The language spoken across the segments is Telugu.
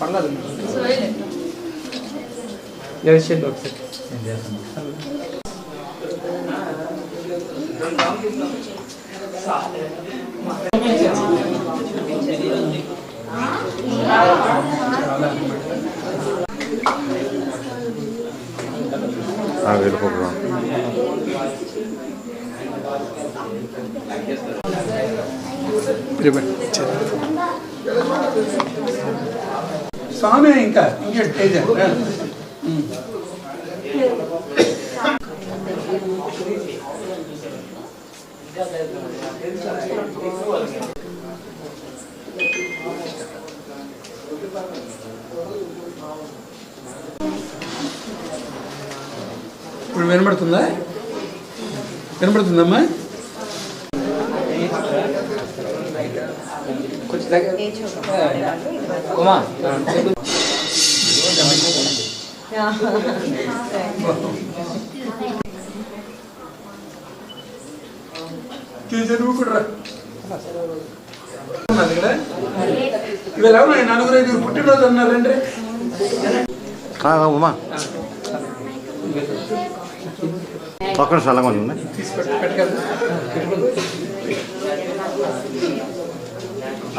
పర్లేదు చేయండి ఒకసారి వెళ్ళిపోతున్నాం స్వామి ఇంకా ఇంకా తేజ ఉమ్. ఇప్పుడు వినబడుతుందా వినబడుతుందమ్మా కొంచెం దగ్గర ఉమా. ఇవాళ నలుగురు ఐదుగురు పుట్టినరోజు అన్నారండి ఉమా పక్కన చల్లగా ఉంది.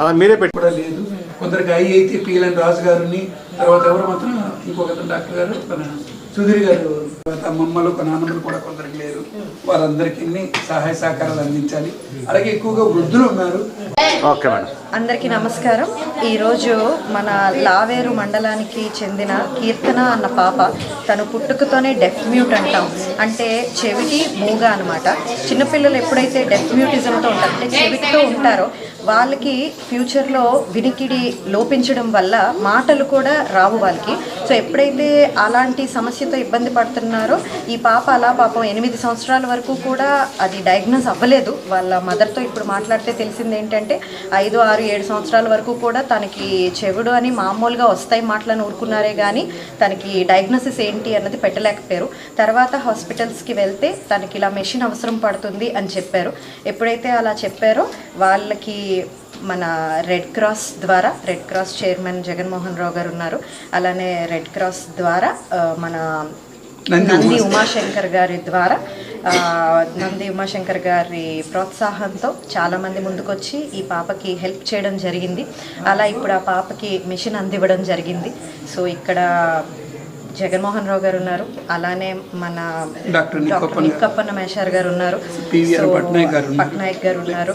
అలా మీరే పెట్టి కూడా లేదు. కొందరికి ఐ అయితే పిఎల్ఎన్ రాజు గారిని తర్వాత ఎవరు మాత్రం ఇంకొక డాక్టర్ గారు మన సుధీర్ గారు తర్వాత అమ్మమ్మలు ఒక నాన్నమ్మలు కూడా కొందరికి లేరు. వారందరికీ సహాయ సహకారాలు అందించాలి. అలాగే ఎక్కువగా వృద్ధులు ఉన్నారు. Okay madam. అందరికీ నమస్కారం. ఈరోజు మన లావేరు మండలానికి చెందిన కీర్తన అన్న పాప తను పుట్టుకతోనే డెఫ్ మ్యూట్ అంటాం. అంటే చెవిటి మూగ అనమాట చిన్నపిల్లలు ఎప్పుడైతే డెఫ్ మ్యూటిజంతో ఉంటారు అంటే చెవిటితో ఉంటారో వాళ్ళకి ఫ్యూచర్లో వినికిడి లోపించడం వల్ల మాటలు కూడా రావు వాళ్ళకి. సో ఎప్పుడైతే అలాంటి సమస్యతో ఇబ్బంది పడుతున్నారో ఈ పాప అలా పాపం ఎనిమిది సంవత్సరాల వరకు కూడా అది డయాగ్నోస్ అవ్వలేదు. వాళ్ళ మదర్తో ఇప్పుడు మాట్లాడితే తెలిసింది ఏంటంటే ఐదు ఆరు ఏడు సంవత్సరాల వరకు కూడా తనకి చెవుడు అని మామూలుగా వస్తాయి మాటలను ఊరుకున్నారే కానీ తనకి డయాగ్నోసిస్ ఏంటి అన్నది పెట్టలేకపోయారు. తర్వాత హాస్పిటల్స్కి వెళ్తే తనకి ఇలా మెషిన్ అవసరం పడుతుంది అని చెప్పారు. ఎప్పుడైతే అలా చెప్పారో వాళ్ళకి మన రెడ్ క్రాస్ ద్వారా Red Cross chairman Jaganmohan Rao గారు ఉన్నారు. అలానే రెడ్ క్రాస్ ద్వారా మన నంది నంది ఉమా- ఉమాశంకర్ గారి ద్వారా నంది ఉమాశంకర్ గారి ప్రోత్సాహంతో చాలామంది ముందుకొచ్చి ఈ పాపకి హెల్ప్ చేయడం జరిగింది అలా ఇప్పుడు ఆ పాపకి మిషన్ అందివ్వడం జరిగింది సో ఇక్కడ జగన్మోహన్ రావు గారు ఉన్నారు అలానే మన డాక్టర్. నిక్కప్పన్న మేషార్ గారు ఉన్నారు పట్నాయక్ గారు ఉన్నారు.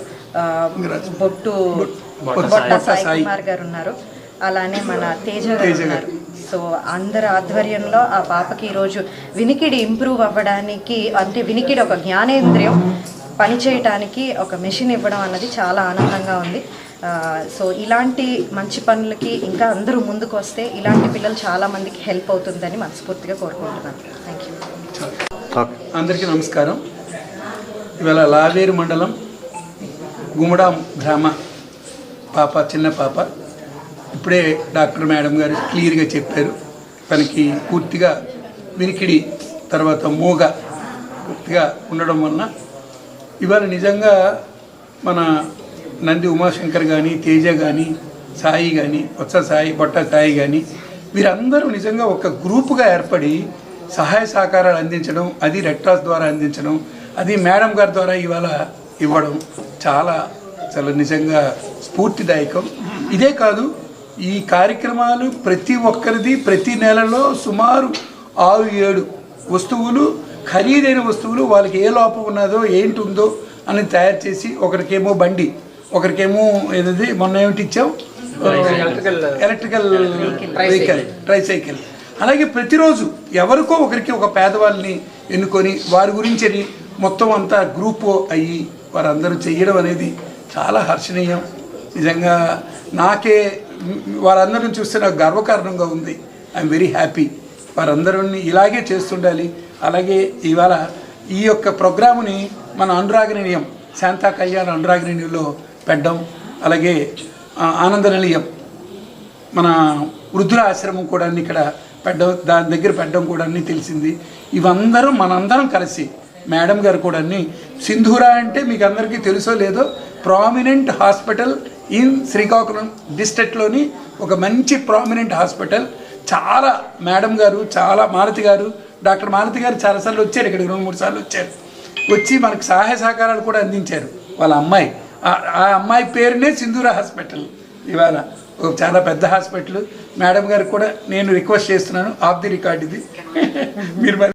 బొట్టు బొట్ట సాయి. కుమార్ గారు ఉన్నారు అలానే మన తేజ గారు తేజ గారు. ఉన్నారు సో అందరి ఆధ్వర్యంలో ఆ పాపకి ఈరోజు వినికిడి ఇంప్రూవ్ అవ్వడానికి అంటే వినికిడి ఒక జ్ఞానేంద్రియం పనిచేయటానికి ఒక మెషిన్ ఇవ్వడం అన్నది చాలా ఆనందంగా ఉంది. సో ఇలాంటి మంచి పనులకి ఇంకా అందరూ ముందుకు వస్తే ఇలాంటి పిల్లలు చాలా మందికి హెల్ప్ అవుతుందని మనస్ఫూర్తిగా కోరుకుంటున్నాను. థ్యాంక్ యూ అందరికీ నమస్కారం. ఇవాళ లావేరు మండలం గుమడా గ్రామ పాప చిన్న పాప. ఇప్పుడే డాక్టర్ మేడం గారు క్లియర్గా చెప్పారు. తనకి పూర్తిగా వినికిడి తర్వాత మూగ పూర్తిగా ఉండడం వలన ఇవాళ నిజంగా మన నంది ఉమాశంకర్ కానీ తేజ కానీ సాయి కానీ వత్స సాయి బొట్ట సాయి కానీ వీరందరూ నిజంగా ఒక గ్రూపుగా ఏర్పడి సహాయ సహకారాలు అందించడం అది రెడ్ క్రాస్ ద్వారా అందించడం అది మేడం గారి ద్వారా ఇవాళ ఇవ్వడం చాలా చాలా నిజంగా స్ఫూర్తిదాయకం. ఇదే కాదు ఈ కార్యక్రమాలు ప్రతి ఒక్కరిది ప్రతి నెలలో సుమారు ఆరు ఏడు వస్తువులు ఖరీదైన వస్తువులు వాళ్ళకి ఏ లోపం ఉన్నదో ఏంటి ఉందో అని తయారు చేసి ఒకరికేమో బండి ఒకరికేమో ఏదది మొన్న ఏమిటి ఇచ్చాం ఎలక్ట్రికల్ వెహికల్ ట్రైసైకిల్ అలాగే ప్రతిరోజు ఎవరికో ఒకరికి ఒక పేదవాళ్ళని ఎన్నుకొని వారి గురించి మొత్తం అంతా గ్రూప్ అయ్యి వారందరూ చెయ్యడం అనేది చాలా హర్షణీయం. నిజంగా నాకే వారందరిని చూస్తే నాకు గర్వకారణంగా ఉంది. ఐఎమ్ వెరీ హ్యాపీ వారందరిని ఇలాగే చేస్తుండాలి. అలాగే ఇవాళ ఈ యొక్క ప్రోగ్రాముని మన అనురాగనిలయం శాంతా కళ్యాణ అనురాగనిలయంలో పెట్టడం అలాగే ఆనంద నిలయం మన వృద్ధుల ఆశ్రమం కూడా ఇక్కడ పెట్టడం దాని దగ్గర పెట్టడం కూడా అన్నీ తెలిసింది. ఇవందరం మనందరం కలిసి మేడం గారు కూడా అన్ని సింధూరా అంటే మీకు అందరికీ తెలుసో లేదో ప్రామినెంట్ హాస్పిటల్ ఇన్ శ్రీకాకుళం డిస్ట్రిక్ట్లోని ఒక మంచి ప్రామినెంట్ హాస్పిటల్ చాలా మేడం గారు చాలా మాలతి గారు డాక్టర్ మాలతి గారు చాలాసార్లు వచ్చారు ఇక్కడికి రెండు మూడు సార్లు వచ్చారు. వచ్చి మనకు సహాయ సహకారాలు కూడా అందించారు. వాళ్ళ అమ్మాయి. ఆ- అమ్మాయి పేరునే సింధూర హాస్పిటల్ ఇవాళ ఒక చాలా పెద్ద హాస్పిటల్ మేడం గారికి కూడా నేను రిక్వెస్ట్ చేస్తున్నాను. ఆఫ్ ది రికార్డ్ ఇది. మీరు మరి